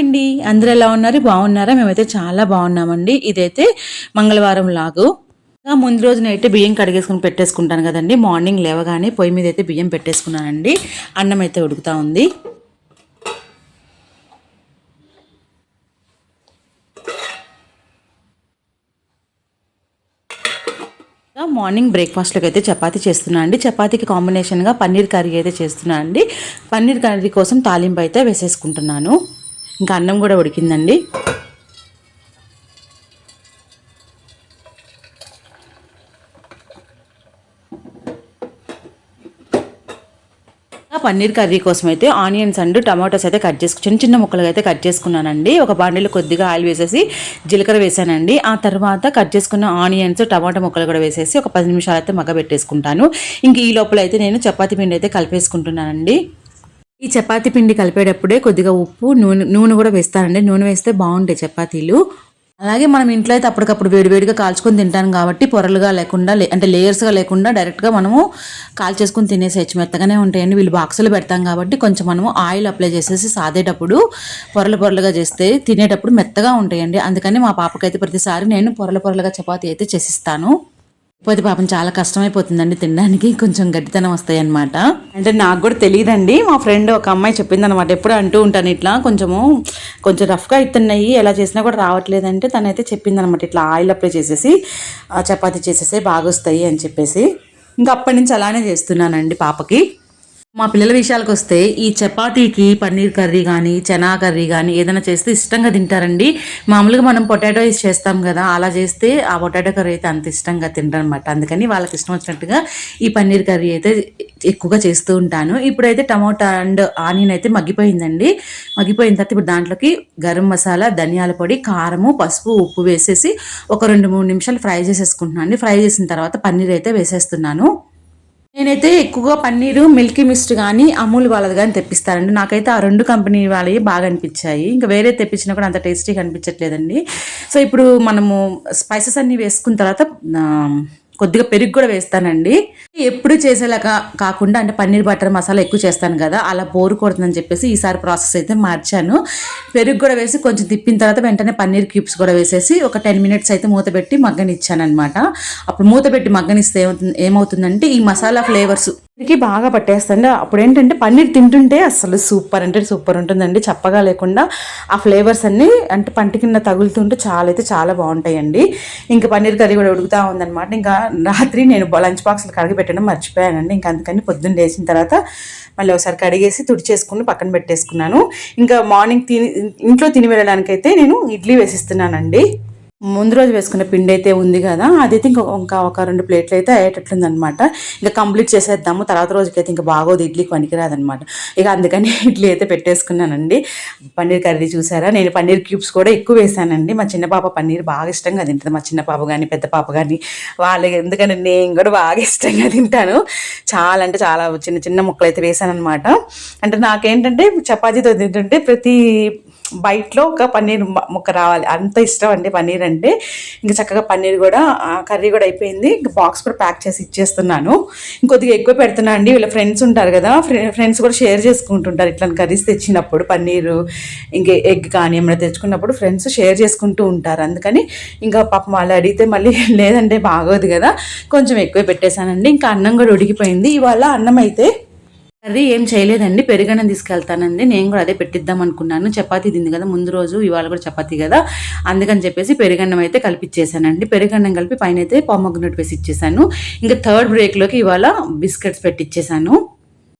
అండి. అందరూ ఎలా ఉన్నారు? బాగున్నారా? మేమైతే చాలా బాగున్నామండి. ఇదైతే మంగళవారం లాగు. ముందు రోజునైతే బియ్యం కడిగేసుకుని పెట్టేసుకుంటాను కదండి. మార్నింగ్ లేవగానే పొయ్యి మీద అయితే బియ్యం పెట్టేసుకున్నానండి. అన్నం అయితే ఉడుకుతా ఉంది. మార్నింగ్ బ్రేక్ఫాస్ట్లోకి అయితే చపాతీ చేస్తున్నాను అండి. చపాతీకి కాంబినేషన్గా పన్నీర్ కర్రీ అయితే చేస్తున్నాను అండి. పన్నీర్ కర్రీ కోసం తాలింపు అయితే వేసేసుకుంటున్నాను. ఇంకా అన్నం కూడా ఉడికిందండి. పన్నీర్ కర్రీ కోసం అయితే ఆనియన్స్ అండ్ టమాటోస్ అయితే కట్ చేసుకు చిన్న చిన్న ముక్కలుగా అయితే కట్ చేసుకున్నానండి. ఒక బాండీలో కొద్దిగా ఆయిల్ వేసేసి జీలకర్ర వేసానండి. ఆ తర్వాత కట్ చేసుకున్న ఆనియన్స్ టమాటో ముక్కలు కూడా వేసేసి ఒక పది నిమిషాలు అయితే మగ్గ పెట్టేసుకుంటాను ఇంక ఈ లోపల అయితే నేను చపాతీ పిండి అయితే కలిపేసుకుంటున్నానండి. ఈ చపాతీ పిండి కలిపేటప్పుడే కొద్దిగా ఉప్పు నూనె నూనె కూడా వేస్తానండి. నూనె వేస్తే బాగుంటాయి చపాతీలు. అలాగే మనం ఇంట్లో అయితే అప్పటికప్పుడు వేడివేడిగా కాల్చుకొని తింటాం కాబట్టి పొరలుగా లేకుండా లే- అంటే లేయర్స్గా లేకుండా డైరెక్ట్గా మనము కాల్చేసుకుని తినేసేయచ్చు మెత్తగానే ఉంటాయండి. వీళ్ళు బాక్సులు పెడతాం కాబట్టి కొంచెం మనము ఆయిల్ అప్లై చేసేసి సాదేటప్పుడు పొరలు పొరలుగా చేస్తే తినేటప్పుడు మెత్తగా ఉంటాయండి. అందుకని మా పాపకైతే ప్రతిసారి నేను పొరల పొరలుగా చపాతీ అయితే చేసిస్తాను. పోతే పాపం చాలా కష్టమైపోతుందండి తినడానికి. కొంచెం గట్టితనం వస్తాయి అనమాట అంటే నాకు కూడా తెలియదండి మా ఫ్రెండ్ ఒక అమ్మాయి చెప్పింది అనమాట ఎప్పుడు అంటూ ఉంటాను ఇట్లా. కొంచెము కొంచెం రఫ్గా ఇస్తున్నాయి ఎలా చేసినా కూడా రావట్లేదంటే తనైతే చెప్పింది అనమాట ఇట్లా ఆయిల్ అప్లై చేసేసి చపాతి చపాతీ చేసేసి బాగా వస్తాయి అని చెప్పేసి. ఇంకా అప్పటి నుంచి అలానే చేస్తున్నానండి పాపకి. మా పిల్లల విషయాలకు వస్తే ఈ చపాతీకి పన్నీర్ కర్రీ కానీ చనా కర్రీ కానీ ఏదైనా చేస్తే ఇష్టంగా తింటారండి. మామూలుగా మనం పొటాటో వేసి చేస్తాం కదా అలా చేస్తే ఆ పొటాటో కర్రీ అయితే అంత ఇష్టంగా తింటారనమాట అందుకని వాళ్ళకి ఇష్టం వచ్చినట్టుగా ఈ పన్నీర్ కర్రీ అయితే ఎక్కువగా చేస్తూ ఉంటాను. ఇప్పుడైతే టమోటా అండ్ ఆనియన్ అయితే మగ్గిపోయిందండి. మగ్గిపోయిన తర్వాత ఇప్పుడు దాంట్లోకి గరం మసాలా ధనియాల పొడి కారము పసుపు ఉప్పు వేసేసి ఒక రెండు మూడు నిమిషాలు ఫ్రై చేసేసుకుంటున్నాను అండి. ఫ్రై చేసిన తర్వాత పన్నీర్ అయితే వేసేస్తున్నాను. నేనైతే ఎక్కువగా పన్నీరు మిల్కీ మిస్ట్ కానీ అమూల్ వాళ్ళది కానీ తెప్పిస్తానండి. నాకైతే ఆ రెండు కంపెనీ వాళ్ళవి బాగా అనిపించాయి. ఇంకా వేరే తెప్పించినా కూడా అంత టేస్టీగా అనిపించట్లేదండి. సో ఇప్పుడు మనము స్పైసెస్ అన్నీ వేసుకున్న తర్వాత కొద్దిగా పెరుగు కూడా వేస్తానండి. ఎప్పుడు చేసేలాగా కాకుండా అంటే పన్నీర్ బటర్ మసాలా ఎక్కువ చేస్తాను కదా అలా బోరు కొడుతుందని చెప్పేసి ఈసారి ప్రాసెస్ అయితే మార్చాను. పెరుగు కూడా వేసి కొంచెం తిప్పిన తర్వాత వెంటనే పన్నీర్ క్యూబ్స్ కూడా వేసేసి ఒక టెన్ మినిట్స్ అయితే మూత పెట్టి మగ్గనిచ్చాను అనమాట అప్పుడు మూత పెట్టి మగ్గనిస్తే ఏమవుతుంది ఏమవుతుందంటే ఈ మసాలా ఫ్లేవర్స్ కి బాగా పట్టేస్తుంది అప్పుడు ఏంటంటే పన్నీర్ తింటుంటే అసలు సూపర్ అంటే సూపర్ ఉంటుందండి. చప్పగా లేకుండా ఆ ఫ్లేవర్స్ అన్నీ అంటే పంట కింద తగులుతుంటే చాలా అయితే చాలా బాగుంటాయండి. ఇంకా పన్నీర్ కర్రీ కూడా ఉడుకుతా ఉందన్నమాట. ఇంకా రాత్రి నేను లంచ్ బాక్స్లు కడిగి పెట్టడం మర్చిపోయానండి. ఇంకా అందుకని పొద్దున్న లేచిన తర్వాత మళ్ళీ ఒకసారి కడిగేసి తుడిచేసుకుని పక్కన పెట్టేసుకున్నాను. ఇంకా మార్నింగ్ తిని ఇంట్లో తిని వెళ్ళడానికైతే నేను ఇడ్లీ వేసిస్తున్నానండి. ముందు రోజు వేసుకున్న పిండి అయితే ఉంది కదా అదైతే ఇంకా ఇంకా ఒక రెండు ప్లేట్లు అయితే అయ్యేటట్లుంది అనమాట ఇంకా కంప్లీట్ చేసేద్దాము తర్వాత రోజుకైతే ఇంకా బాగోదు ఇడ్లీకి పనికిరాదనమాట. ఇక అందుకని ఇడ్లీ అయితే పెట్టేసుకున్నానండి. పన్నీర్ కర్రీ చూసారా? నేను పన్నీర్ క్యూబ్స్ కూడా ఎక్కువ వేసానండి. మా చిన్న పాప పన్నీర్ బాగా ఇష్టంగా తింటుంది మా చిన్న పాప కానీ పెద్ద పాప కానీ వాళ్ళకి ఎందుకని నేను కూడా బాగా ఇష్టంగా తింటాను. చాలా అంటే చాలా చిన్న చిన్న ముక్కలు అయితే వేసాను అనమాట అంటే నాకేంటంటే చపాతీతో తింటుంటే ప్రతి బయటలో ఒక పన్నీర్ ముక్క రావాలి. అంత ఇష్టం అండి పన్నీర్ అంటే. ఇంకా చక్కగా పన్నీర్ కూడా కర్రీ కూడా అయిపోయింది. ఇంకా బాక్స్ కూడా ప్యాక్ చేసి ఇచ్చేస్తున్నాను. ఇంకొద్దిగా ఎక్కువ పెడుతున్నా అండి. వీళ్ళ ఫ్రెండ్స్ ఉంటారు కదా ఫ్రెండ్స్ కూడా షేర్ చేసుకుంటుంటారు ఇట్లా కర్రీస్ తెచ్చినప్పుడు పన్నీరు ఇంకే ఎగ్ కానీ ఏమైనా తెచ్చుకున్నప్పుడు ఫ్రెండ్స్ షేర్ చేసుకుంటూ ఉంటారు. అందుకని ఇంకా పాపం వాళ్ళు అడిగితే మళ్ళీ లేదంటే బాగోదు కదా. కొంచెం ఎక్కువ పెట్టేశానండి. ఇంకా అన్నం కూడా ఉడికిపోయింది. ఇవాళ అన్నం అయితే కర్రీ ఏం చేయలేదండి పెరుగన్నం తీసుకెళ్తానండి నేను కూడా అదే పెట్టిద్దాం అనుకున్నాను. చపాతీ తింది కదా ముందు రోజు ఇవాళ కూడా చపాతీ కదా. అందుకని చెప్పేసి పెరుగన్నం అయితే కలిపిచ్చేసానండి. పెరుగన్నం కలిపి పైన అయితే పొమ్మగ్గునట్టు వేసి ఇచ్చేసాను. ఇంకా థర్డ్ బ్రేక్లోకి ఇవాళ బిస్కెట్స్ పెట్టిచ్చేసాను.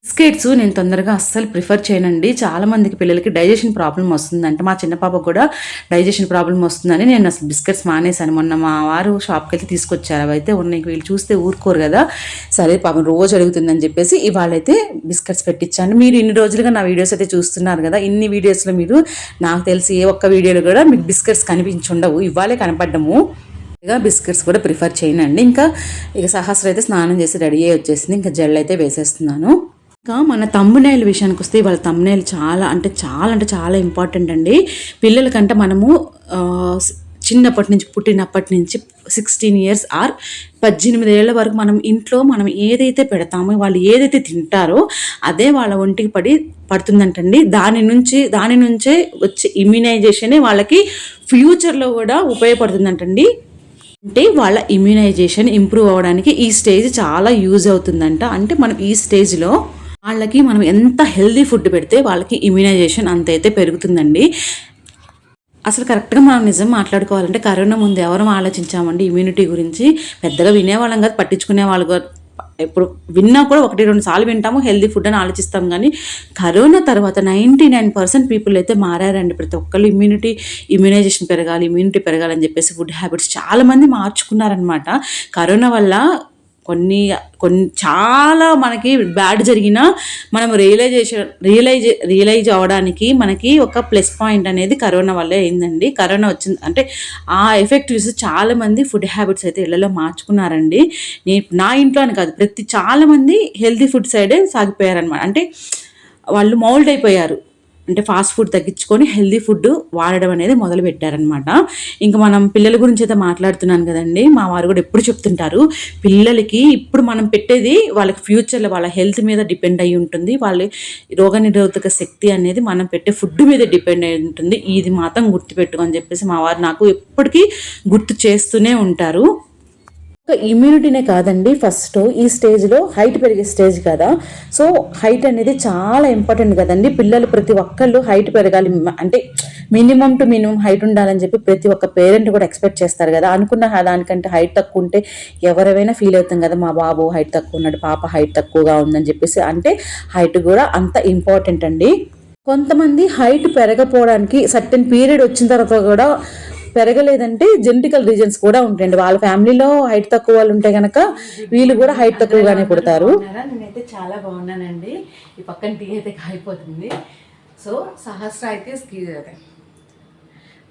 బిస్కెట్స్ నేను తొందరగా అస్సలు ప్రిఫర్ చేయనండి. చాలా మందికి పిల్లలకి డైజెషన్ ప్రాబ్లం వస్తుందంటే. మా చిన్న పాప కూడా డైజెషన్ ప్రాబ్లం వస్తుందని నేను అసలు బిస్కెట్స్ మానేశాను. మొన్న మా వారు షాప్కి వెళ్తే తీసుకొచ్చారు. అవి అయితే ఉన్నాయి. వీళ్ళు చూస్తే ఊరుకోరు కదా. సరే పాపం రోజు అడుగుతుందని చెప్పేసి ఇవాళైతే బిస్కెట్స్ పెట్టించాను మీరు ఇన్ని రోజులుగా నా వీడియోస్ అయితే చూస్తున్నారు కదా. ఇన్ని వీడియోస్లో మీరు నాకు తెలిసి ఏ ఒక్క వీడియోలో కూడా మీకు బిస్కెట్స్ కనిపించుండవు. ఇవాళే కనపడ్డము. ఇక బిస్కెట్స్ కూడా ప్రిఫర్ చేయనండి. ఇంకా ఇక సహస్ర అయితే స్నానం చేసి రెడీ అయ్యి వచ్చేసింది. ఇంకా జెల్ అయితే వేసేస్తున్నాను. ఇంకా మన తమ్మునేల విషయానికి వస్తే వాళ్ళ తమ్మునేలు చాలా అంటే చాలా అంటే చాలా ఇంపార్టెంట్ అండి. పిల్లలకంటే మనము చిన్నప్పటి నుంచి పుట్టినప్పటి నుంచి సిక్స్టీన్ ఇయర్స్ ఆర్ పద్దెనిమిది ఏళ్ళ వరకు మనం ఇంట్లో మనం ఏదైతే పెడతామో వాళ్ళు ఏదైతే తింటారో అదే వాళ్ళ ఒంటికి పడి పడుతుందంటండి. దాని నుంచి దాని నుంచే వచ్చే ఇమ్యునైజేషనే వాళ్ళకి ఫ్యూచర్లో కూడా ఉపయోగపడుతుందంటండి. అంటే వాళ్ళ ఇమ్యునైజేషన్ ఇంప్రూవ్ అవ్వడానికి ఈ స్టేజ్ చాలా యూజ్ అవుతుందంట. అంటే మనం ఈ స్టేజ్లో వాళ్ళకి మనం ఎంత హెల్దీ ఫుడ్ పెడితే వాళ్ళకి ఇమ్యునైజేషన్ అంత అయితే పెరుగుతుందండి. అసలు కరెక్ట్గా మనం నిజం మాట్లాడుకోవాలంటే కరోనా ముందు ఎవరు ఆలోచించామండి ఇమ్యూనిటీ గురించి. పెద్దగా వినేవాళ్ళం కాదు పట్టించుకునే వాళ్ళు ఇప్పుడు విన్నా కూడా ఒకటి రెండు సార్లు వింటాము హెల్దీ ఫుడ్ అని ఆలోచిస్తాం కానీ కరోనా తర్వాత నైంటీ నైన్ పర్సెంట్ పీపుల్ అయితే మారారండి. ప్రతి ఒక్కళ్ళు ఇమ్యూనిటీ ఇమ్యూనైజేషన్ పెరగాలి ఇమ్యూనిటీ పెరగాలని చెప్పేసి ఫుడ్ హ్యాబిట్స్ చాలామంది మార్చుకున్నారనమాట కరోనా వల్ల కొన్ని కొన్ని చాలా మనకి బ్యాడ్ జరిగినా మనం రియలైజేషన్ రియలైజ్ రియలైజ్ అవ్వడానికి మనకి ఒక ప్లస్ పాయింట్ అనేది కరోనా వల్లే అయిందండి. కరోనా వచ్చింది అంటే ఆ ఎఫెక్ట్ చూసి చాలామంది ఫుడ్ హ్యాబిట్స్ అయితే ఇళ్ళలో మార్చుకున్నారండి. నేను నా ఇంట్లో అని కాదు ప్రతి చాలామంది హెల్తీ ఫుడ్ సైడే సాగిపోయారనమాట అంటే వాళ్ళు మౌల్డ్ అయిపోయారు. అంటే ఫాస్ట్ ఫుడ్ తగ్గించుకొని హెల్దీ ఫుడ్ వాడడం అనేది మొదలు పెట్టారనమాట ఇంకా మనం పిల్లల గురించి అయితే మాట్లాడుతున్నాను కదండి. మా వారు కూడా ఎప్పుడు చెప్తుంటారు పిల్లలకి ఇప్పుడు మనం పెట్టేది వాళ్ళకి ఫ్యూచర్లో వాళ్ళ హెల్త్ మీద డిపెండ్ అయి ఉంటుంది. వాళ్ళ రోగనిరోధక శక్తి అనేది మనం పెట్టే ఫుడ్ మీద డిపెండ్ అయి ఉంటుంది. ఇది మాత్రం గుర్తుపెట్టుకని చెప్పేసి మా వారు నాకు ఎప్పటికీ గుర్తు చేస్తూనే ఉంటారు. ఇమ్యూనిటీనే కాదండి. ఫస్ట్ ఈ స్టేజ్లో హైట్ పెరిగే స్టేజ్ కదా. సో హైట్ అనేది చాలా ఇంపార్టెంట్ కదండి. పిల్లలు ప్రతి ఒక్కళ్ళు హైట్ పెరగాలి. అంటే మినిమం టు మినిమం హైట్ ఉండాలని చెప్పి ప్రతి ఒక్క పేరెంట్ కూడా ఎక్స్పెక్ట్ చేస్తారు కదా. అనుకున్న దానికంటే హైట్ తక్కువ ఉంటే ఎవరైనా ఫీల్ అవుతాం కదా మా బాబు హైట్ తక్కువ ఉన్నాడు పాప హైట్ తక్కువగా ఉందని చెప్పేసి. అంటే హైట్ కూడా అంత ఇంపార్టెంట్ అండి. కొంతమంది హైట్ పెరగపోవడానికి సర్టెన్ పీరియడ్ వచ్చిన తర్వాత కూడా పెరగలేదంటే జెనెటికల్ రీజన్స్ కూడా ఉంటాయండి. వాళ్ళ ఫ్యామిలీలో హైట్ తక్కువ వాళ్ళు ఉంటే గనక వీళ్ళు కూడా హైట్ తక్కువగానే పుడతారు. నేనైతే చాలా బాగున్నానండి. ఈ పక్కన టీ అయితే కాగిపోతుంది. సో సహస్ర అయితే స్కీ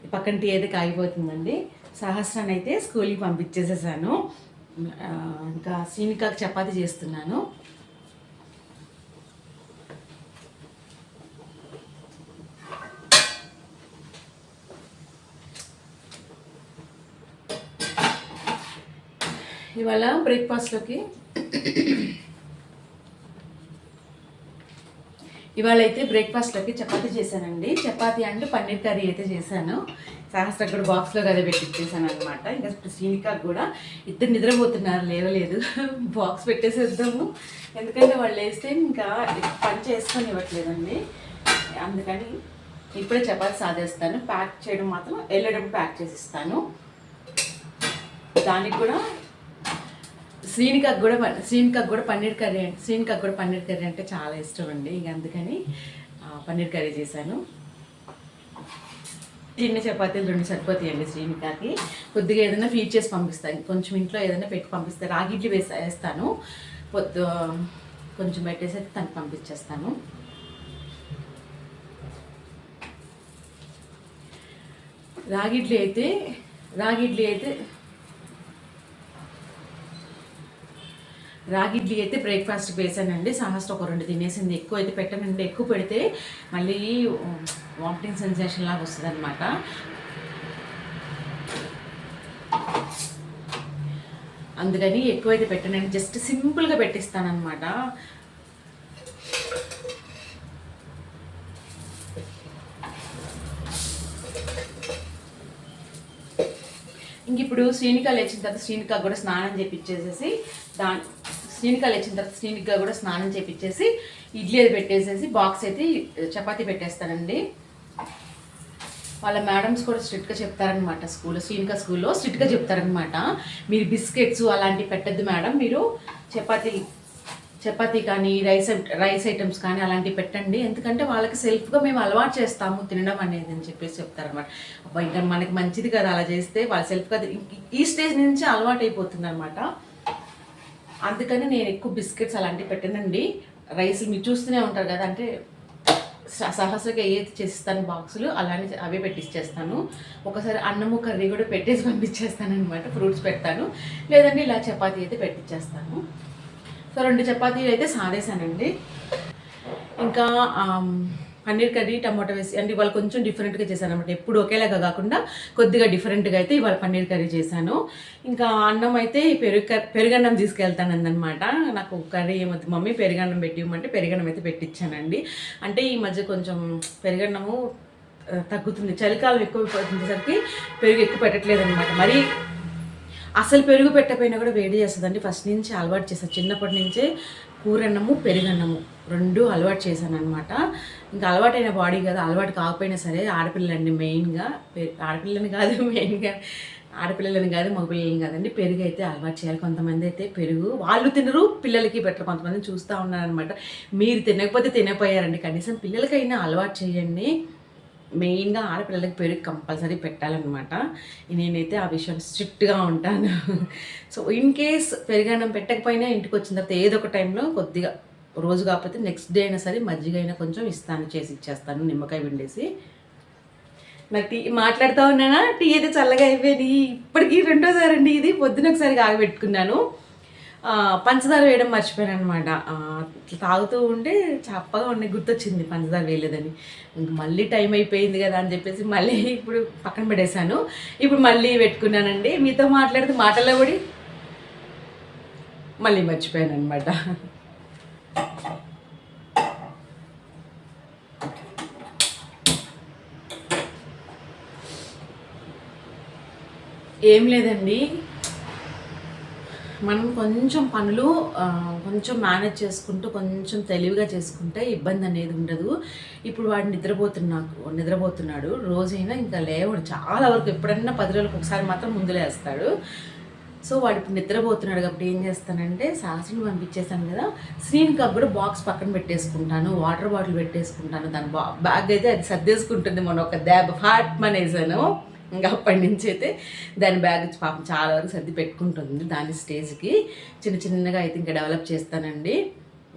ఈ పక్కన టీ అయితే కాగిపోతుందండి. సహస్రాన్ని అయితే స్కూల్కి పంపించేసేసాను. ఇంకా సీనికాకి చపాతి చేస్తున్నాను. ఇవాళ బ్రేక్ఫాస్ట్లోకి. ఇవాళ అయితే బ్రేక్ఫాస్ట్లోకి చపాతీ చేశానండి. చపాతీ అండ్ పన్నీర్ కర్రీ అయితే చేశాను. సహస్ర కూడా బాక్స్లో కదా పెట్టించేసాను అనమాట ఇంకా శ్రీనికా కూడా ఇద్దరు నిద్రపోతున్నారు లేవలేదు. బాక్స్ పెట్టేసేద్దాము. ఎందుకంటే వాళ్ళు వేస్తే ఇంకా పని చేసుకొని ఇవ్వట్లేదండి అందుకని ఇప్పుడే చపాతీ సాధేస్తాను. ప్యాక్ చేయడం మాత్రం వెళ్ళేటప్పుడు ప్యాక్ చేసి ఇస్తాను. దానికి కూడా శ్రీనికకు కూడా పన్- శ్రీనికకు కూడా పన్నీర్ కర్రీ అంటే శ్రీనికకు కూడా పన్నీర్ కర్రీ అంటే చాలా ఇష్టం అండి. ఇంక అందుకని పన్నీర్ కర్రీ చేశాను. చిన్న చపాతీలు రెండు సరిపోతాయండి శ్రీనికాకి. కొద్దిగా ఏదైనా ఫీడ్ చేసి పంపిస్తాను కొంచెం ఇంట్లో ఏదైనా పెట్టి పంపిస్తాను రాగి ఇడ్లీ వేసి వేస్తాను. పొద్దు కొంచెం పెట్టేసి అయితే తనకి పంపించేస్తాను. రాగి ఇడ్లీ అయితే రాగి ఇడ్లీ అయితే రాగి ఇడ్లీ అయితే బ్రేక్ఫాస్ట్ వేసానండి. సహస్ర ఒక రెండు తినేసింది. ఎక్కువ అయితే పెట్టనండి ఎక్కువ పెడితే మళ్ళీ వామిటింగ్ సెన్సేషన్ లాగా వస్తుంది అనమాట అందుకని ఎక్కువైతే పెట్టనండి. జస్ట్ సింపుల్గా పెట్టిస్తానమాట ఇంక ఇప్పుడు శ్రీనిక లేచిన తర్వాత శ్రీనిక కూడా స్నానం చేపించేసేసి దాని శ్రీనిక లేచిన తర్వాత శ్రీనిక కూడా స్నానం చేపించేసి ఇడ్లీ అది పెట్టేసేసి బాక్స్ అయితే చపాతీ పెట్టేస్తానండి. వాళ్ళ మేడమ్స్ కూడా స్ట్రిక్ట్గా చెప్తారనమాట స్కూల్లో శ్రీనికా స్కూల్లో స్ట్రిక్ట్గా చెప్తారనమాట మీరు బిస్కెట్స్ అలాంటివి పెట్టద్దు మేడం మీరు చపాతీ చపాతీ కానీ రైస్ రైస్ ఐటమ్స్ కానీ అలాంటివి పెట్టండి. ఎందుకంటే వాళ్ళకి సెల్ఫ్గా మేము అలవాటు చేస్తాము తినడం అనేది అని చెప్పేసి చెప్తారనమాట అబ్బా ఇంకా మనకి మంచిది కదా అలా చేస్తే వాళ్ళ సెల్ఫ్గా ఈ స్టేజ్ నుంచి అలవాటు అయిపోతుంది అనమాట అందుకని నేను ఎక్కువ బిస్కెట్స్ అలాంటివి పెట్టానండి. రైస్ మీరు చూస్తూనే ఉంటారు కదా అంటే స- సహస్రగా ఏది చేస్తాను బాక్సులు అలానే అవే పెట్టిచ్చేస్తాను. ఒకసారి అన్నము కర్రీ కూడా పెట్టేసి పంపించేస్తాను అనమాట ఫ్రూట్స్ పెడతాను. లేదంటే ఇలా చపాతీ అయితే పెట్టిచ్చేస్తాను. సో రెండు చపాతీలు అయితే సాదేశానండి. ఇంకా పన్నీర్ కర్రీ టమాటో వేసి అంటే ఇవాళ కొంచెం డిఫరెంట్గా చేశాను అనమాట ఎప్పుడు ఒకేలాగా కాకుండా కొద్దిగా డిఫరెంట్గా అయితే ఇవాళ పన్నీర్ కర్రీ చేశాను. ఇంకా అన్నం అయితే పెరుగు కర్- పెరుగన్నం తీసుకెళ్తానందనమాట నాకు కర్రీ ఏమవుతుంది మమ్మీ పెరుగన్నం పెట్టి ఇవ్వమంటే పెరుగన్నం అయితే పెట్టించానండి అంటే ఈ మధ్య కొంచెం పెరుగన్నము తగ్గుతుంది. చలికాలం ఎక్కువ సరికి పెరుగు ఎక్కువ పెట్టట్లేదు అనమాట మరి అసలు పెరుగు పెట్టకపోయినా కూడా వేడి చేస్తుందండి. ఫస్ట్ నుంచి అలవాటు చేస్తాను చిన్నప్పటి నుంచే కూరన్నము పెరుగన్నము. రెండు అలవాటు చేశాను అనమాట ఇంకా అలవాటైన బాడీ కదా అలవాటు కాకపోయినా సరే ఆడపిల్లలండి మెయిన్గా పె- ఆడపిల్లని కాదు మెయిన్గా ఆడపిల్లలని కాదు మగపిల్లలని కాదండి పెరుగు అయితే అలవాటు చేయాలి. కొంతమంది అయితే పెరుగు వాళ్ళు తినరు పిల్లలకి బెటర్ కొంతమంది చూస్తూ ఉన్నారనమాట మీరు తినకపోతే తినపోయారండి కనీసం పిల్లలకైనా అలవాటు చేయండి. మెయిన్గా ఆడపిల్లలకి పెరుగు కంపల్సరీ పెట్టాలన్నమాట. నేనైతే ఆ విషయం స్ట్రిక్ట్గా ఉంటాను. సో ఇన్ కేస్ పెరుగన్నం పెట్టకపోయినా ఇంటికి వచ్చిన తర్వాత ఏదో ఒక టైంలో కొద్దిగా రోజు కాకపోతే నెక్స్ట్ డే అయినా సరే మజ్జిగ అయినా కొంచెం ఇస్తాను చేసి ఇచ్చేస్తాను నిమ్మకాయ పిండేసి. నాకు టీ మాట్లాడుతూ ఉన్నానా? టీ అయితే చల్లగా అయిపోయింది. ఇప్పటికీ రెండోసారి అండి ఇది. పొద్దున ఒకసారి కాగబెట్టుకున్నాను. పంచదార వేయడం మర్చిపోయాను అనమాట తాగుతూ ఉంటే చప్పగా ఉండే గుర్తొచ్చింది పంచదార వేయలేదని. మళ్ళీ టైం అయిపోయింది కదా అని చెప్పేసి మళ్ళీ ఇప్పుడు పక్కన పడేశాను ఇప్పుడు మళ్ళీ పెట్టుకున్నానండి. మీతో మాట్లాడితే మాటల్లో కూడా మళ్ళీ మర్చిపోయాను అనమాట ఏం లేదండి. మనం కొంచెం పనులు కొంచెం మేనేజ్ చేసుకుంటూ కొంచెం తెలివిగా చేసుకుంటే ఇబ్బంది అనేది ఉండదు. ఇప్పుడు వాడు నిద్రపోతున్నా నిద్రపోతున్నాడు. రోజైనా ఇంకా లేవడు. చాలా వరకు ఎప్పుడన్నా పది రోజులకు ఒకసారి మాత్రం ముందులేస్తాడు సో వాడు ఇప్పుడు నిద్రపోతున్నాడు కాబట్టి ఏం చేస్తానంటే సాహసిని పంపించేసాను కదా. శ్రీనికా కూడా బాక్స్ పక్కన పెట్టేసుకుంటాను. వాటర్ బాటిల్ పెట్టేసుకుంటాను. దాని బా బ్యాగ్ అయితే అది సర్దేసుకుంటుంది మొన్న ఒక దాబ్ హాట్ మనేసాను ఇంకా అప్పటి నుంచి అయితే దాని బ్యాగ్ పాపం చాలా వరకు సర్ది పెట్టుకుంటుంది దాని స్టేజ్కి చిన్న చిన్నగా అయితే ఇంకా డెవలప్ చేస్తానండి.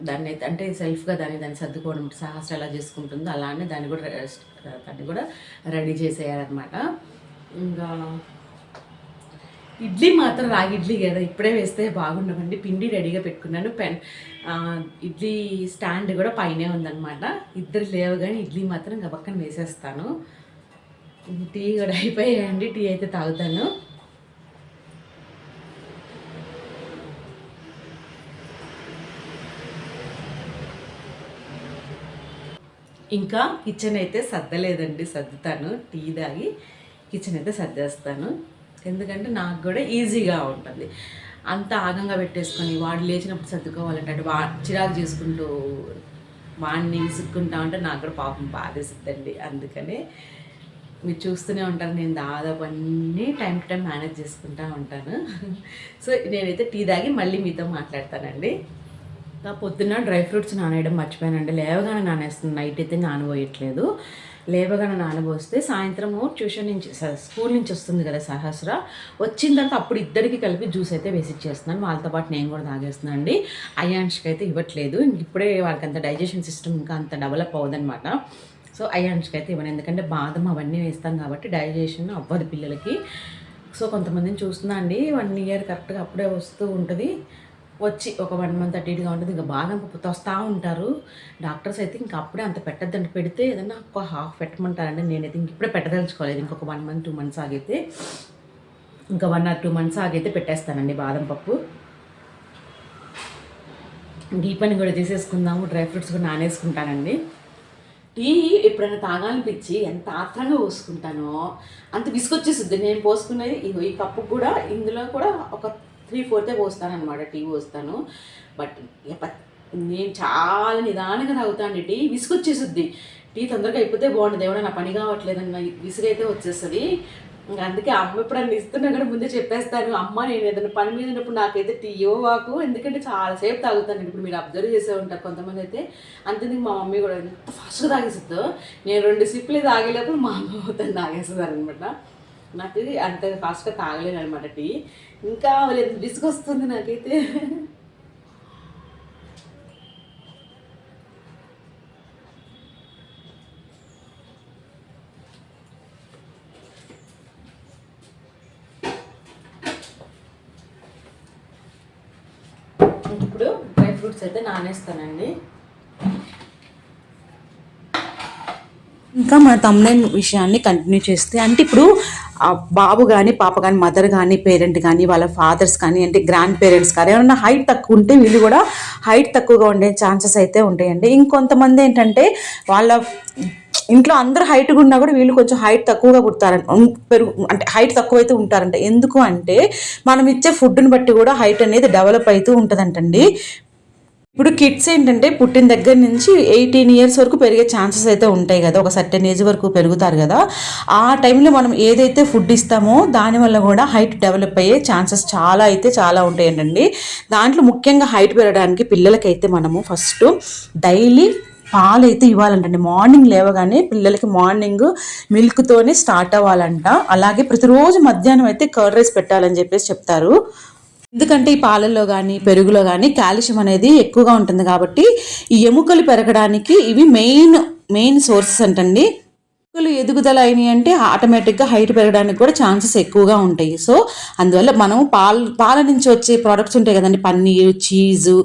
దాన్ని అయితే అంటే సెల్ఫ్గా దాన్ని దాన్ని సర్దుకోవడం సాహసం ఎలా చేసుకుంటుందో అలానే దాన్ని కూడా దాన్ని కూడా రెడీ చేసేయాలన్నమాట. ఇంకా ఇడ్లీ మాత్రం రాగి ఇడ్లీ కదా ఇప్పుడే వేస్తే బాగుండవండి. పిండి రెడీగా పెట్టుకున్నాను. పెన్ ఇడ్లీ స్టాండ్ కూడా పైనే ఉందన్నమాట. ఇద్దరు లేవు కానీ ఇడ్లీ మాత్రం ఇంకా పక్కన వేసేస్తాను. టీ కూడా అయిపోయాయండి. టీ అయితే తాగుతాను. ఇంకా కిచెన్ అయితే సర్దలేదండి. సర్దుతాను. టీ తాగి కిచెన్ అయితే సర్దేస్తాను. ఎందుకంటే నాకు కూడా ఈజీగా ఉంటుంది. అంత ఆగంగా పెట్టేసుకొని వాడు లేచినప్పుడు సర్దుకోవాలంటే అంటే వా చిరాకు చేసుకుంటూ వాడిని విసుక్కుంటా ఉంటే నాకు కూడా పాపం బాధేసిద్దండి. అందుకనే మీరు చూస్తూనే ఉంటారు నేను దాదాపు అన్నీ టైం టు టైం మేనేజ్ చేసుకుంటా ఉంటాను. సో నేనైతే టీ తాగి మళ్ళీ మీతో మాట్లాడతానండి. ఇంకా పొద్దున్న డ్రై ఫ్రూట్స్ నానేయడం మర్చిపోయానండి. లేవగానే నానేస్తుంది నైట్ అయితే నానబోయట్లేదు. లేవగానే నానబోస్తే సాయంత్రము ట్యూషన్ నుంచి స- స్కూల్ నుంచి వస్తుంది కదా సహస్ర. వచ్చిన తర్వాత అప్పుడు ఇద్దరికి కలిపి జ్యూస్ అయితే వేసి ఇచ్చేస్తున్నాను. వాళ్ళతో పాటు నేను కూడా తాగేస్తున్నాను అండి. అయాన్ష్కి అయితే ఇవ్వట్లేదు. ఇప్పుడే వాళ్ళకి అంత డైజెషన్ సిస్టమ్ ఇంకా అంత డెవలప్ అవ్వదనమాట సో అయాన్ష్కి అయితే ఇవ్వను ఎందుకంటే బాదం అవన్నీ వేస్తాం కాబట్టి డైజెషన్ అవ్వదు పిల్లలకి. సో కొంతమందిని చూస్తున్నా అండి వన్ ఇయర్ కరెక్ట్గా అప్పుడే వస్తూ ఉంటుంది. వచ్చి ఒక వన్ మంత్ అటు ఇటుగా ఉంటుంది. ఇంకా బాదం పప్పు తోస్తూ ఉంటారు. డాక్టర్స్ అయితే ఇంకా అప్పుడే అంత పెట్టద్దండి పెడితే ఏదైనా ఒక హాఫ్ పెట్టమంటారండి. నేనైతే ఇంక ఇప్పుడే పెట్టదలుచుకోలేదు. ఇంకొక వన్ మంత్ టూ మంత్స్ ఆగైతే. ఇంకా వన్ ఆర్ టూ మంత్స్ ఆగైతే పెట్టేస్తానండి బాదం పప్పు. ఇంక ఈ పని కూడా తీసేసుకుందాము డ్రై ఫ్రూట్స్ కూడా నానేసుకుంటానండి. టీ ఎప్పుడైనా తాగాలనిపించి ఎంత ఆత్రంగా పోసుకుంటానో అంత విసుకొచ్చేస్తుంది నేను పోసుకునేది ఇగో ఈ కప్పు కూడా ఇందులో కూడా ఒక త్రీ ఫోర్తే పోస్తాను అనమాట టీ పోస్తాను. బట్ నేను చాలా నిదానంగా తాగుతాను టీ విసుకొచ్చేస్తుంది టీ తొందరగా అయిపోతే బాగుంటుంది ఏమైనా నా పని కావట్లేదన్న విసుగైతే వచ్చేస్తుంది. ఇంకా అందుకే అమ్మ ఎప్పుడన్నా ఇస్తున్నా కూడా ముందే చెప్పేస్తాను. అమ్మ నేను ఏదైనా పని మీద ఉన్నప్పుడు నాకైతే టీ ఇవ్వవాకు. ఎందుకంటే చాలాసేపు తాగుతాను ఇప్పుడు మీరు అబ్జర్వ్ చేసే ఉంటారు కొంతమంది అయితే. అంతేందుకు మా మమ్మీ కూడా ఎంత ఫాస్ట్గా తాగేస్తుందో నేను రెండు సిప్లు తాగేటప్పుడు మా అమ్మ అవుతాను తాగేస్తుంది అనమాట నాకు ఇది అంత ఫాస్ట్గా తాగలేను అనమాట టీ. ఇంకా లేదు విసుగొస్తుంది నాకైతే ఇప్పుడు డ్రై ఫ్రూట్స్ అయితే నానేస్తానండి. ఇంకా మన తమ్ముడైన విషయాన్ని కంటిన్యూ చేస్తే అంటే ఇప్పుడు బాబు కానీ పాప కానీ మదర్ కానీ పేరెంట్ కానీ వాళ్ళ ఫాదర్స్ కానీ అంటే గ్రాండ్ పేరెంట్స్ కానీ ఎవరైనా హైట్ తక్కువ ఉంటే వీళ్ళు కూడా హైట్ తక్కువగా ఉండే ఛాన్సెస్ అయితే ఉంటాయండి. ఇంకొంతమంది ఏంటంటే వాళ్ళ ఇంట్లో అందరు హైట్గా ఉన్నా కూడా వీళ్ళు కొంచెం హైట్ తక్కువగా పుడతారంట పెరుగు అంటే హైట్ తక్కువైతే ఉంటారంట. ఎందుకు అంటే మనం ఇచ్చే ఫుడ్ని బట్టి కూడా హైట్ అనేది డెవలప్ అవుతూ ఉంటుందంటండి. ఇప్పుడు కిడ్స్ ఏంటంటే పుట్టిన దగ్గర నుంచి ఎయిటీన్ ఇయర్స్ వరకు పెరిగే ఛాన్సెస్ అయితే ఉంటాయి కదా. ఒక సర్టెన్ ఏజ్ వరకు పెరుగుతారు కదా. ఆ టైంలో మనం ఏదైతే ఫుడ్ ఇస్తామో దానివల్ల కూడా హైట్ డెవలప్ అయ్యే ఛాన్సెస్ చాలా అయితే చాలా ఉంటాయండి దాంట్లో ముఖ్యంగా హైట్ పెరగడానికి పిల్లలకైతే మనము ఫస్ట్ డైలీ పాలు అయితే ఇవ్వాలంటండి. మార్నింగ్ లేవగానే పిల్లలకి మార్నింగ్ మిల్క్తోనే స్టార్ట్ అవ్వాలంట. అలాగే ప్రతిరోజు మధ్యాహ్నం అయితే కర్డ్ రైస్ పెట్టాలని చెప్పేసి చెప్తారు. ఎందుకంటే ఈ పాలల్లో కానీ పెరుగులో కానీ కాల్షియం అనేది ఎక్కువగా ఉంటుంది కాబట్టి ఈ ఎముకలు పెరగడానికి ఇవి మెయిన్ మెయిన్ సోర్సెస్ అంటండి. ఎముకలు ఎదుగుదల అయినాయి అంటే ఆటోమేటిక్గా హైట్ పెరగడానికి కూడా ఛాన్సెస్ ఎక్కువగా ఉంటాయి. సో అందువల్ల మనం పాల పాల నుంచి వచ్చే ప్రోడక్ట్స్ ఉంటాయి కదండి. పన్నీరు చీజు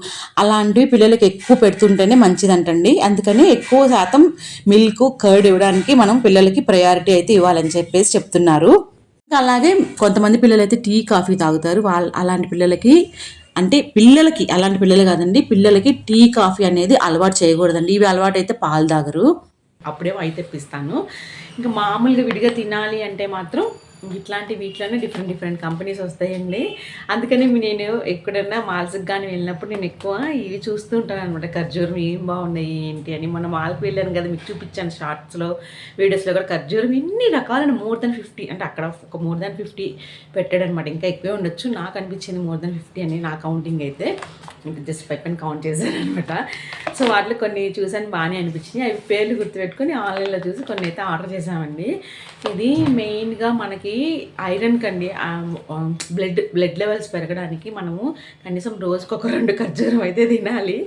అలాంటివి పిల్లలకి ఎక్కువ పెడుతుంటేనే మంచిదంటండి. అందుకని ఎక్కువ శాతం మిల్క్ కర్డ్ ఇవ్వడానికి మనం పిల్లలకి ప్రయారిటీ అయితే ఇవ్వాలని చెప్పేసి చెప్తున్నారు. అలాగే కొంతమంది పిల్లలు అయితే టీ కాఫీ తాగుతారు. వాళ్ళ అలాంటి పిల్లలకి అంటే పిల్లలకి అలాంటి పిల్లలు కాదండి పిల్లలకి టీ కాఫీ అనేది అలవాటు చేయకూడదండి. ఇవి అలవాటు అయితే పాలు తాగరు. అప్పుడేమో అయితే తెప్పిస్తాను. ఇంకా మామూలుగా విడిగా తినాలి అంటే మాత్రం ఇట్లాంటి వీటిలోనే డిఫరెంట్ డిఫరెంట్ కంపెనీస్ వస్తాయండి. అందుకని నేను ఎక్కడైనా మాల్స్కి కానీ వెళ్ళినప్పుడు నేను ఎక్కువ ఇవి చూస్తూ ఉంటాను అనమాట ఖర్జూరం ఏం బాగున్నాయి ఏంటి అని. మొన్న మాల్కి వెళ్ళాను కదా మీకు చూపించాను షార్ట్స్లో వీడియోస్లో కూడా ఖర్జూరం ఎన్ని రకాలైన మోర్ దెన్ ఫిఫ్టీ అంటే అక్కడ ఒక మోర్ దెన్ ఫిఫ్టీ పెట్టాడు అనమాట ఇంకా ఎక్కువే ఉండొచ్చు. నాకు అనిపించింది మోర్ దెన్ ఫిఫ్టీ అని నా కౌంటింగ్ అయితే. ఇంకా జస్ట్ పైపైన కౌంట్ చేశాను అనమాట. సో వాటిలో కొన్ని చూసాను బాగానే అనిపించింది. అవి పేర్లు గుర్తుపెట్టుకొని ఆన్లైన్లో చూసి కొన్ని అయితే ఆర్డర్ చేసామండి ఇది మెయిన్గా మనకి ఐరన్ కండి బ్లడ్ బ్లడ్ లెవెల్స్ పెరగడానికి మనము కనీసం రోజుకు ఒక రెండు ఖర్జూరం అయితే తినాలి.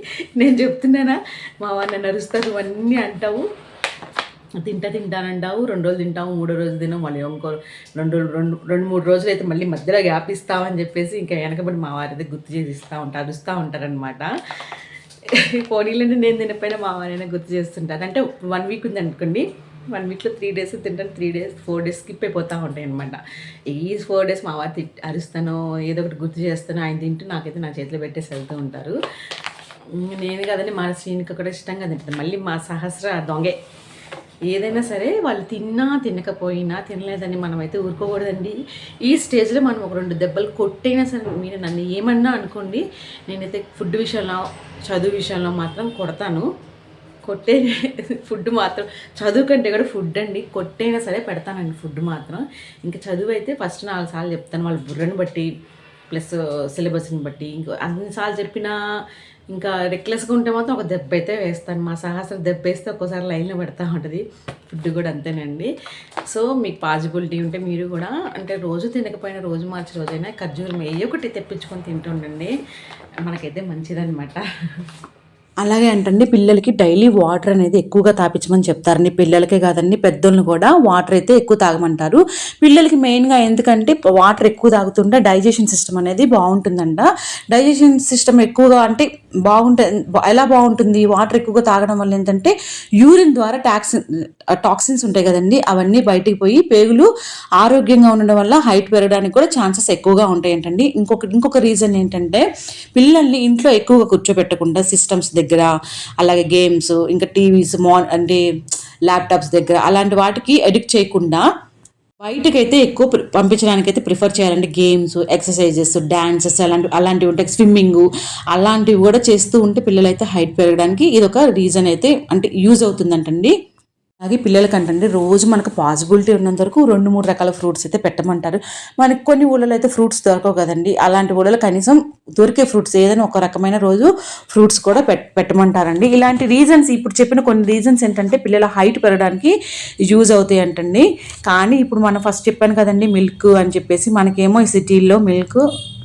నేను చెప్తున్నానా? మా వారిని నరుస్తారు ఇవన్నీ అంటావు. తింటా తింటానంటావు రెండు రోజులు తింటావు మూడో రోజు తినం మళ్ళీ ఇంకో రెండు రోజులు రెండు రెండు మూడు రోజులు అయితే మళ్ళీ మధ్యలో గ్యాప్ ఇస్తామని చెప్పేసి ఇంకా వెనకబడి మా వారి అయితే గుర్తు చేసి ఇస్తూ ఉంటారు అరుస్తూ ఉంటారనమాట పోనీలంటే నేను తినపోయినా మా వారైనా గుర్తు చేస్తుంటారు. అంటే వన్ వీక్ ఉంది అనుకోండి వన్ వీక్లో త్రీ డేస్ తింటాను three days four days skip అయిపోతూ ఉంటాయి అనమాట ఈ ఫోర్ డేస్ మా వారు తిట్ అరుస్తాను ఏదో ఒకటి గుర్తు చేస్తాను ఆయన తింటూ నాకైతే నా చేతిలో పెట్టేసి వెళ్తూ ఉంటారు. నేను కదండి మా శ్రీనికి కూడా ఇష్టంగా తింటాను. మళ్ళీ మా సహస్ర దొంగే. ఏదైనా సరే వాళ్ళు తిన్నా తినకపోయినా తినలేదని మనం అయితే ఊరుకోకూడదండి. ఈ స్టేజ్లో మనం ఒక రెండు దెబ్బలు కొట్టైనా సరే మీరు నన్ను ఏమన్నా అనుకోండి నేనైతే ఫుడ్ విషయంలో చదువు విషయంలో మాత్రం కొడతాను. కొట్టే ఫుడ్ మాత్రం చదువు కంటే కూడా ఫుడ్ అండి. కొట్టైనా సరే పెడతానండి ఫుడ్ మాత్రం. ఇంకా చదువు అయితే ఫస్ట్ నాలుగు సార్లు చెప్తాను వాళ్ళ బుర్రని బట్టి. ప్లస్ సిలబస్ని బట్టి ఇంకో అన్నిసార్లు చెప్పినా ఇంకా రెక్లెస్గా ఉంటే మాత్రం ఒక దెబ్బ అయితే వేస్తాను. మా సహస్రం దెబ్బ వేస్తే ఒక్కోసారి లైన్లో పెడతా ఉంటుంది. ఫుడ్ కూడా అంతేనండి. సో మీకు పాజిబిలిటీ ఉంటే మీరు కూడా అంటే రోజు తినకపోయినా రోజు మార్చి రోజైనా ఖర్జూరం ఏ ఒకటి తెప్పించుకొని తింటుండండి. మనకైతే మంచిదన్నమాట. అలాగే ఏంటండి పిల్లలకి డైలీ వాటర్ అనేది ఎక్కువగా తాపించమని చెప్తారండి. పిల్లలకే కాదండి పెద్దోళ్ళని కూడా వాటర్ అయితే ఎక్కువ తాగమంటారు. పిల్లలకి మెయిన్గా ఎందుకంటే వాటర్ ఎక్కువ తాగుతుంటే డైజెషన్ సిస్టమ్ అనేది బాగుంటుందంట. డైజెషన్ సిస్టమ్ ఎక్కువగా అంటే బాగుంటుంది ఎలా బాగుంటుంది? వాటర్ ఎక్కువగా తాగడం వల్ల ఏంటంటే యూరిన్ ద్వారా టాక్సిన్ టాక్సిన్స్ ఉంటాయి కదండి అవన్నీ బయటికి పోయి పేగులు ఆరోగ్యంగా ఉండడం వల్ల హైట్ పెరగడానికి కూడా ఛాన్సెస్ ఎక్కువగా ఉంటాయి ఏంటండి ఇంకొక ఇంకొక రీజన్ ఏంటంటే పిల్లల్ని ఇంట్లో ఎక్కువగా కూర్చోబెట్టకుండా సిస్టమ్స్ దగ్గర దగ్గర అలాగే గేమ్స్ ఇంకా టీవీస్ మా అంటే ల్యాప్టాప్స్ దగ్గర అలాంటి వాటికి ఎడిక్ట్ చేయకుండా బయటకైతే ఎక్కువ పంపించడానికి పంపించడానికైతే ప్రిఫర్ చేయాలంటే గేమ్స్ ఎక్సర్సైజెస్ డ్యాన్సెస్ అలాంటి అలాంటివి ఉంటాయి. స్విమ్మింగ్ అలాంటివి కూడా చేస్తూ ఉంటే పిల్లలైతే హైట్ పెరగడానికి ఇది ఒక రీజన్ అయితే అంటే యూజ్ అవుతుందంటండి. అలాగే పిల్లలకంటండి రోజు మనకు పాసిబిలిటీ ఉన్నంత వరకు రెండు మూడు రకాల ఫ్రూట్స్ అయితే పెట్టమంటారు. మనకి కొన్ని ఊళ్ళలో అయితే ఫ్రూట్స్ దొరకవు కదండి. అలాంటి ఊళ్ళలో కనీసం దొరికే ఫ్రూట్స్ ఏదైనా ఒక రకమైన రోజు ఫ్రూట్స్ కూడా పెట్ పెట్టమంటారండి. ఇలాంటి రీజన్స్ ఇప్పుడు చెప్పిన కొన్ని రీజన్స్ ఏంటంటే పిల్లల హైట్ పెరగడానికి యూజ్ అవుతాయి అంటండి. కానీ ఇప్పుడు మనం ఫస్ట్ చెప్పాను కదండి మిల్క్ అని చెప్పేసి మనకేమో ఈ సిటీల్లో మిల్క్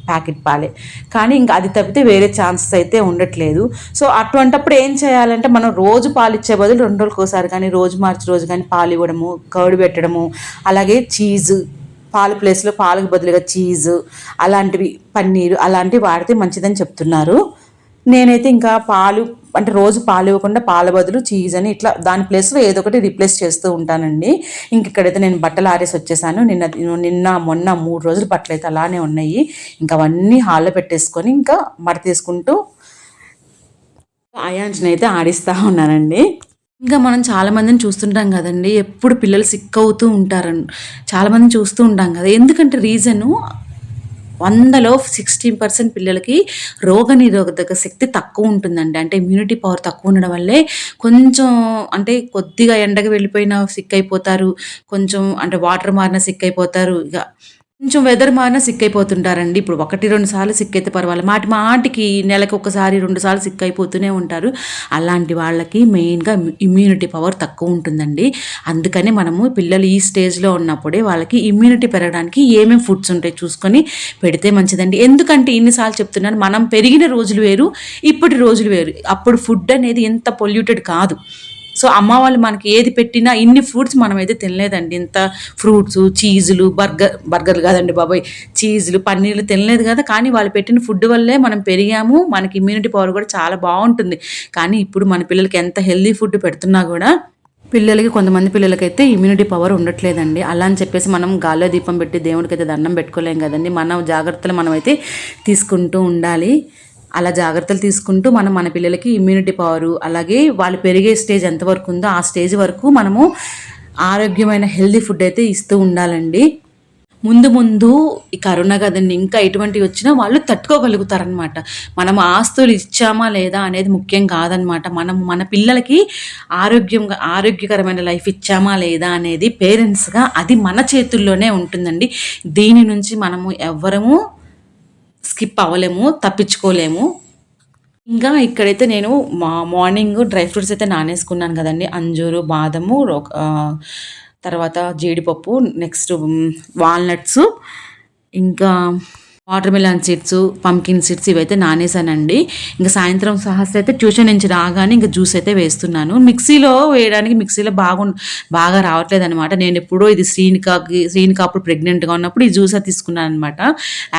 ప్యాకెట్ పాలే. కానీ ఇంకా అది తప్పితే వేరే ఛాన్సెస్ అయితే ఉండట్లేదు. సో అటువంటప్పుడు ఏం చేయాలంటే మనం రోజు పాలు ఇచ్చే బదులు రెండు రోజులకు ఒకసారి కానీ రోజు మార్చి రోజు కానీ పాలు ఇవ్వడము కర్డ్ పెట్టడము అలాగే చీజ్ పాలు ప్లేస్లో పాలకు బదులుగా చీజ్ అలాంటివి పన్నీరు అలాంటివి వాడితే మంచిదని చెప్తున్నారు. నేనైతే ఇంకా పాలు అంటే రోజు పాలు ఇవ్వకుండా పాల బదులు చీజ్ అని ఇట్లా దాని ప్లేస్లో ఏదో ఒకటి రీప్లేస్ చేస్తూ ఉంటానండి. ఇంక ఇక్కడైతే నేను బట్టలు ఆరేసి వచ్చేసాను. నిన్న నిన్న మొన్న మూడు రోజులు బట్టలు అయితే అలానే ఉన్నాయి. ఇంకా అవన్నీ హాల్లో పెట్టేసుకొని ఇంకా మడత తీసుకుంటూ అయాంజన్ అయితే ఆడిస్తూ ఉన్నానండి. ఇంకా మనం చాలామందిని చూస్తుంటాం కదండి. ఎప్పుడు పిల్లలు సిక్ అవుతూ ఉంటారు చాలామందిని చూస్తూ ఉంటాం కదా. ఎందుకంటే రీజను వందలో సిక్స్టీన్ పర్సెంట్ పిల్లలకి రోగనిరోధక శక్తి తక్కువ ఉంటుందండి. అంటే ఇమ్యూనిటీ పవర్ తక్కువ ఉండడం వల్లే కొంచెం అంటే కొద్దిగా ఎండకు వెళ్ళిపోయినా సిక్ అయిపోతారు. కొంచెం అంటే వాటర్ మారిన సిక్ అయిపోతారు. ఇక కొంచెం వెదర్ మారిన సిక్ అయిపోతుంటారండి ఇప్పుడు ఒకటి రెండు సార్లు సిక్ అయితే పర్వాలేదు. మాటి మాటికి నెలకు ఒకసారి రెండు సార్లు సిక్ అయిపోతూనే ఉంటారు. అలాంటి వాళ్ళకి మెయిన్గా ఇమ్యూనిటీ పవర్ తక్కువ ఉంటుందండి. అందుకని మనము పిల్లలు ఈ స్టేజ్లో ఉన్నప్పుడే వాళ్ళకి ఇమ్యూనిటీ పెరగడానికి ఏమేమి ఫుడ్స్ ఉంటాయి చూసుకొని పెడితే మంచిదండి. ఎందుకంటే ఇన్నిసార్లు చెప్తున్నాను మనం పెరిగిన రోజులు వేరు ఇప్పటి రోజులు వేరు. అప్పుడు ఫుడ్ అనేది ఎంత పొల్యూటెడ్ కాదు. సో అమ్మ వాళ్ళు మనకి ఏది పెట్టినా ఇన్ని ఫ్రూట్స్ మనం అయితే తినలేదండి. ఇంత ఫ్రూట్స్ చీజులు బర్గర్ బర్గర్లు కాదండి బాబాయ్. చీజులు పన్నీర్లు తినలేదు కదా కానీ వాళ్ళు పెట్టిన ఫుడ్ వల్లే మనం పెరిగాము మనకి ఇమ్యూనిటీ పవర్ కూడా చాలా బాగుంటుంది. కానీ ఇప్పుడు మన పిల్లలకి ఎంత హెల్దీ ఫుడ్ పెడుతున్నా కూడా పిల్లలకి కొంతమంది పిల్లలకైతే ఇమ్యూనిటీ పవర్ ఉండట్లేదండి. అలా అని చెప్పేసి మనం గాల్లో దీపం పెట్టి దేవుడికి అయితే దండం పెట్టుకోలేం కదండి. మన జాగ్రత్తలు మనమైతే తీసుకుంటూ ఉండాలి. అలా జాగ్రత్తలు తీసుకుంటూ మనం మన పిల్లలకి ఇమ్యూనిటీ పవరు అలాగే వాళ్ళు పెరిగే స్టేజ్ ఎంతవరకు ఉందో ఆ స్టేజ్ వరకు మనము ఆరోగ్యమైన హెల్దీ ఫుడ్ అయితే ఇస్తూ ఉండాలండి. ముందు ముందు ఈ కరోనా కదండి ఇంకా ఎటువంటివి వచ్చినా వాళ్ళు తట్టుకోగలుగుతారనమాట మనం ఆస్తులు ఇచ్చామా లేదా అనేది ముఖ్యం కాదనమాట మనం మన పిల్లలకి ఆరోగ్యంగా ఆరోగ్యకరమైన లైఫ్ ఇచ్చామా లేదా అనేది పేరెంట్స్గా అది మన చేతుల్లోనే ఉంటుందండి. దీని నుంచి మనము ఎవ్వరము స్కిప్ అవ్వలేము తప్పించుకోలేము. ఇంకా ఇక్కడైతే నేను మా మార్నింగ్ డ్రై ఫ్రూట్స్ అయితే నానేసుకున్నాను కదండి. అంజూరు బాదము తర్వాత జీడిపప్పు నెక్స్ట్ వాల్నట్స్. ఇంకా watermelon seeds pumpkin seeds ఇవైతే నానేసానండి. ఇంకా సాయంత్రం సహస్ అయితే ట్యూషన్ నుంచి రాగానే ఇంకా జ్యూస్ అయితే వేస్తున్నాను. మిక్సీలో వేయడానికి మిక్సీలో బాగు బాగా రావట్లేదు అనమాట నేను ఎప్పుడో ఇది శ్రీనికాకి శ్రీనికా అప్పుడు ప్రెగ్నెంట్గా ఉన్నప్పుడు ఈ జ్యూస్ అది తీసుకున్నాను అనమాట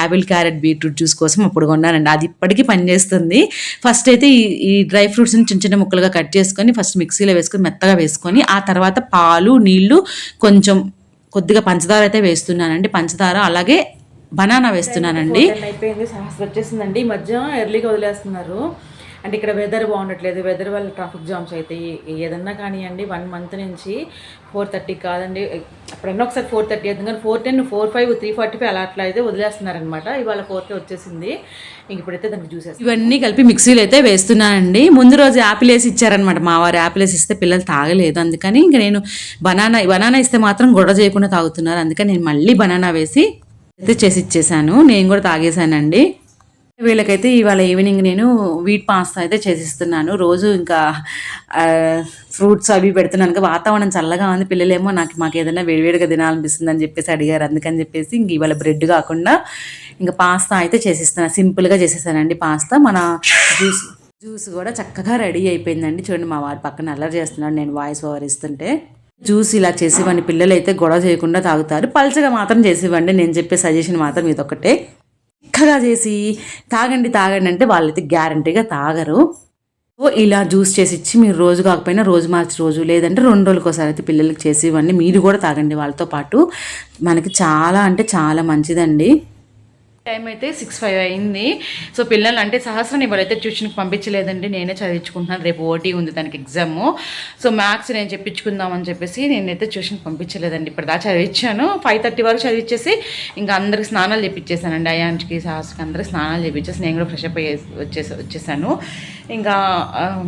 యాపిల్ క్యారెట్ బీట్రూట్ జ్యూస్ కోసం అప్పుడు కొన్నానండి. అది ఇప్పటికీ పనిచేస్తుంది. ఫస్ట్ అయితే ఈ ఈ డ్రై ఫ్రూట్స్ని చిన్న చిన్న ముక్కలుగా కట్ చేసుకొని ఫస్ట్ మిక్సీలో వేసుకొని మెత్తగా వేసుకొని ఆ తర్వాత పాలు నీళ్ళు కొంచెం కొద్దిగా పంచదార అయితే వేస్తున్నానండి. పంచదార అలాగే బనానా వేస్తున్నానండి. అయిపోయింది సహస్ర వచ్చేసిందండి. ఈ మధ్య ఎర్లీగా వదిలేస్తున్నారు. అంటే ఇక్కడ వెదర్ బాగుండట్లేదు. వెదర్ వల్ల ట్రాఫిక్ జామ్స్ అవుతాయి ఏదన్నా కానివ్వండి వన్ మంత్ నుంచి ఫోర్ థర్టీ కాదండి. ఎప్పుడన్నా ఒకసారి ఫోర్ థర్టీ అవుతుంది కానీ four ten four five three forty five అలా అట్లా అయితే వదిలేస్తున్నారనమాట ఇవాళ ఫోర్కే వచ్చేసింది. ఇంక ఇప్పుడైతే దానికి చూసేసి ఇవన్నీ కలిపి మిక్సీలో అయితే వేస్తున్నానండి. ముందు రోజు యాపిల్ వేసి ఇచ్చారనమాట మా వారు యాపిల్ వేసి ఇస్తే పిల్లలు తాగలేదు. అందుకని ఇంక నేను బనానా బనానా ఇస్తే మాత్రం గొడవ చేయకుండా తాగుతున్నారు. అందుకని నేను మళ్ళీ బనానా వేసి అయితే చేసి ఇచ్చేసాను. నేను కూడా తాగేసానండి. వీళ్ళకైతే ఇవాళ ఈవినింగ్ నేను వీట్ పాస్తా అయితే చేసిస్తున్నాను. రోజు ఇంకా ఫ్రూట్స్ అవి పెడుతున్నాను. ఇంకా వాతావరణం చల్లగా ఉంది. పిల్లలేమో నాకు మాకు ఏదైనా వేడివేడిగా తినాలనిపిస్తుంది అని చెప్పేసి అడిగారు. అందుకని చెప్పేసి ఇంక ఇవాళ బ్రెడ్ కాకుండా ఇంకా పాస్తా అయితే చేసిస్తున్నాను సింపుల్గా చేసేసానండి పాస్తా మన జ్యూస్ జ్యూస్ కూడా చక్కగా రెడీ అయిపోయిందండి. చూడండి మా వారి పక్కన అల్లరి చేస్తున్నాడు. నేను వాయిస్ ఓవర్ ఇస్తుంటే. జ్యూస్ ఇలా చేసేవాడిని పిల్లలు అయితే గొడవ చేయకుండా తాగుతారు. పల్చగా మాత్రం చేసివ్వండి నేను చెప్పే సజెషన్ మాత్రం ఇదొకటే చిక్కగా చేసి తాగండి తాగండి అంటే వాళ్ళైతే గ్యారంటీగా తాగరు. సో ఇలా జ్యూస్ చేసి ఇచ్చి మీరు రోజు కాకపోయినా రోజు మార్చి రోజు లేదంటే రెండు రోజులకు ఒకసారి అయితే పిల్లలకి చేసి ఇవ్వండి మీరు కూడా తాగండి వాళ్ళతో పాటు. మనకి చాలా అంటే చాలా మంచిదండి. టైం అయితే సిక్స్ ఫైవ్ అయింది. సో పిల్లలు అంటే సహస్రం ఇవాళైతే ట్యూషన్కి పంపించలేదండి నేనే చదివించుకుంటున్నాను. రేపు ఓటీ ఉంది దానికి ఎగ్జామ్ సో మ్యాథ్స్ నేను చెప్పించుకుందామని చెప్పేసి నేనైతే ట్యూషన్కి పంపించలేదండి. ఇప్పుడు దా చదివించాను ఫైవ్ థర్టీ వరకు చదివించేసి ఇంకా అందరికి స్నానాలు చేపించేసానండి అయాన్కి సహస్రకి అందరికి స్నానాలు చేపించేసి నేను కూడా ఫ్రెష్ అప్ అయ్యే వచ్చేసి వచ్చేసాను. ఇంకా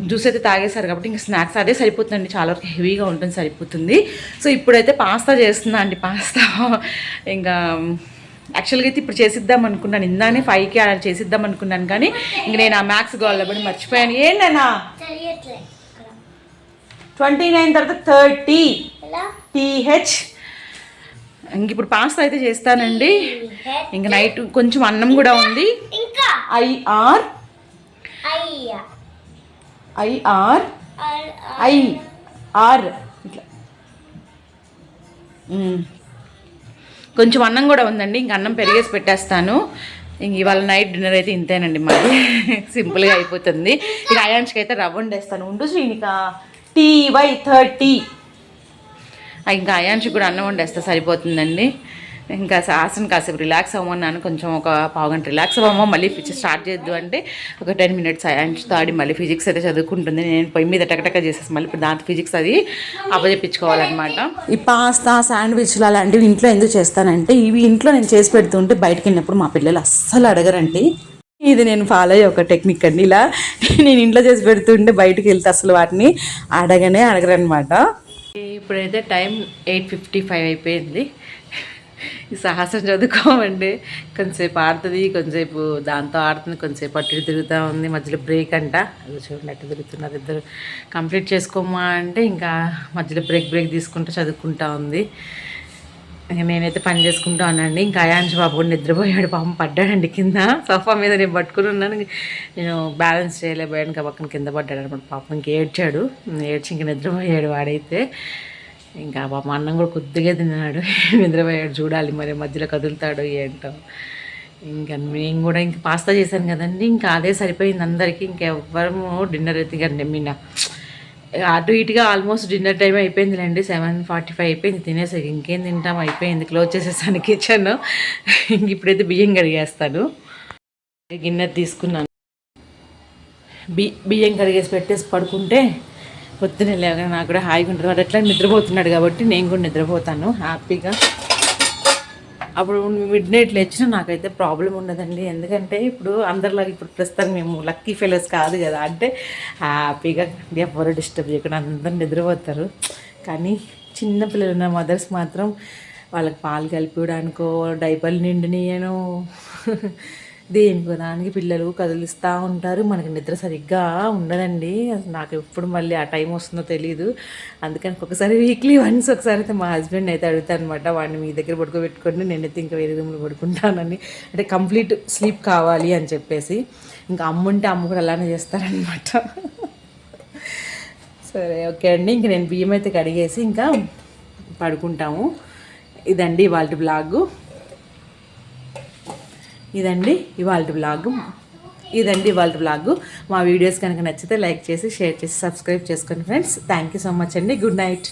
జ్యూస్ అయితే తాగేశారు కాబట్టి ఇంకా స్నాక్స్ అదే సరిపోతుందండి. చాలా వరకు హెవీగా ఉంటుంది సరిపోతుంది. సో ఇప్పుడైతే పాస్తా చేస్తున్నా అండి పాస్తా ఇంకా యాక్చువల్గా అయితే ఇప్పుడు చేసిద్దాం అనుకున్నాను. ఇందానే ఫైవ్కి అలా చేసిద్దాం అనుకున్నాను కానీ ఇంక నేను ఆ మ్యాథ్స్ గోల్లో పడి మర్చిపోయాను. ఏంటన్నా ట్వంటీ నైన్ తర్వాత థర్టీ టీహెచ్ ఇంక ఇప్పుడు పాస్తా అయితే చేస్తానండి. ఇంక నైట్ కొంచెం అన్నం కూడా ఉంది. ఐఆర్ ఐఆర్ ఐ ఆర్ ఇట్లా. కొంచెం అన్నం కూడా ఉందండి ఇంక అన్నం పెరిగేసి పెట్టేస్తాను. ఇంక ఇవాళ నైట్ డిన్నర్ అయితే ఇంతేనండి మాది. సింపుల్గా అయిపోతుంది. ఇక అయాన్స్కి అయితే రవ్వ వండేస్తాను. ఉండు శ్రీనిక టీ వై థర్టీ. ఇంకా అయాన్షి కూడా అన్నం వండేస్తే సరిపోతుందండి. ఇంకా శాసన కాసేపు రిలాక్స్ అవ్వమన్నాను. కొంచెం ఒక పావు గంట రిలాక్స్ అవ్వమో మళ్ళీ ఫిజిక్స్ స్టార్ట్ చేద్దు అంటే ఒక టెన్ మినిట్స్ అయాన్షితో ఆడి మళ్ళీ ఫిజిక్స్ అయితే చదువుకుంటుంది. నేను పొయ్యి మీద టకటక చేసేసి మళ్ళీ ఇప్పుడు దాంతో ఫిజిక్స్ అది అప్పచెప్పించుకోవాలన్నమాట. ఈ పాస్తా శాండ్విచ్లు అలాంటివి ఇంట్లో ఎందుకు చేస్తానంటే ఇవి ఇంట్లో నేను చేసి పెడుతుంటే బయటకు వెళ్ళినప్పుడు మా పిల్లలు అస్సలు అడగరండి. ఇది నేను ఫాలో అయ్యే ఒక టెక్నిక్ అండి. ఇలా నేను ఇంట్లో చేసి పెడుతుంటే బయటికి వెళ్తే అసలు వాటిని అడగనే అడగరనమాట ఇప్పుడైతే టైం ఎయిట్ ఫిఫ్టీ ఫైవ్ అయిపోయింది. ఈ సాహసం చదువుకోమండి. కొంచెంసేపు ఆడుతుంది కొంచెంసేపు దాంతో ఆడుతుంది కొంచెంసేపు అటు తిరుగుతూ ఉంది. మధ్యలో బ్రేక్ అంట. అది చూడండి అటు తిరుగుతున్నారు ఇద్దరు. కంప్లీట్ చేసుకోమా అంటే ఇంకా మధ్యలో బ్రేక్ బ్రేక్ తీసుకుంటూ చదువుకుంటా ఉంది. నేనైతే పని చేసుకుంటా ఉన్నానండి ఇంకా అయాంశ బాబు కూడా నిద్రపోయాడు. పాపం పడ్డాడండి కింద. సోఫా మీద నేను పట్టుకుని ఉన్నాను. నేను బ్యాలెన్స్ చేయలేకపోయాను. ఇంకా పక్కన కింద పడ్డాడు అనమాట. పాపం ఇంక ఏడ్చాడు. ఏడ్చి ఇంక నిద్రపోయాడు వాడైతే. ఇంకా మా అన్నం కూడా కొద్దిగా తిన్నాడు. నిద్రపోయాడు. చూడాలి మరి మధ్యలో కదులుతాడు ఏంటో. ఇంకా మేము కూడా ఇంక పాస్తా చేశాను కదండి. ఇంకా అదే సరిపోయింది అందరికీ. ఇంకెవ్వరము డిన్నర్ అయితే కానీ మీన అటు ఇటుగా ఆల్మోస్ట్ డిన్నర్ టైం అయిపోయిందిలేండి. సెవెన్ ఫార్టీ ఫైవ్ అయిపోయింది. తినేసరికి ఇంకేం తింటాం? అయిపోయింది. క్లోజ్ చేసేసాను కిచెన్. ఇంక ఇప్పుడైతే బియ్యం కడిగేస్తాను. గిన్నె తీసుకున్నాను. బి బియ్యం కడిగేసి పెట్టేసి పడుకుంటే పొద్దున లేవగానే నాకు కూడా హాయిగా ఉంటుంది. వాడు ఎట్లా నిద్రపోతున్నాడు కాబట్టి నేను కూడా నిద్రపోతాను హ్యాపీగా. అప్పుడు మిడ్ నైట్ లేచినా నాకైతే ప్రాబ్లం ఉండదండి. ఎందుకంటే ఇప్పుడు అందరిలాగా ఇప్పుడు ప్రస్తుతం మేము లక్కీ ఫెలోస్ కాదు కదా. అంటే హ్యాపీగా ఎవరు డిస్టర్బ్ చేయకుండా అందరు నిద్రపోతారు. కానీ చిన్న పిల్లలు ఉన్న మదర్స్ మాత్రం వాళ్ళకి పాలు కలిపిడానికో డైపర్లు నిండినయనో దేనికో దానికి పిల్లలు కదిలిస్తూ ఉంటారు? మనకి నిద్ర సరిగ్గా ఉండదండి. అసలు నాకు ఎప్పుడు మళ్ళీ ఆ టైం వస్తుందో తెలియదు అందుకని ఒకసారి వీక్లీ వన్స్ ఒకసారి అయితే మా హస్బెండ్ అయితే అడుగుతాను అనమాట వాడిని మీ దగ్గర పడుకోబెట్టుకోండి నేనైతే ఇంకా వేరే రూమ్లో పడుకుంటానని. అంటే కంప్లీట్ స్లీప్ కావాలి అని చెప్పేసి. ఇంకా అమ్ముంటే అమ్మ కూడా అలానే చేస్తారనమాట సరే ఓకే అండి. ఇంక నేను బియ్యం అయితే కడిగేసి ఇంకా పడుకుంటాము. ఇదండి వాళ్ళ బ్లాగు ఇదండి ఇవాళ బ్లాగ్ ఇదండి ఇవాళ బ్లాగ్ మా వీడియోస్ కనుక నచ్చితే లైక్ చేసి షేర్ చేసి సబ్స్క్రైబ్ చేసుకోండి friends thank you so much అండి. Good night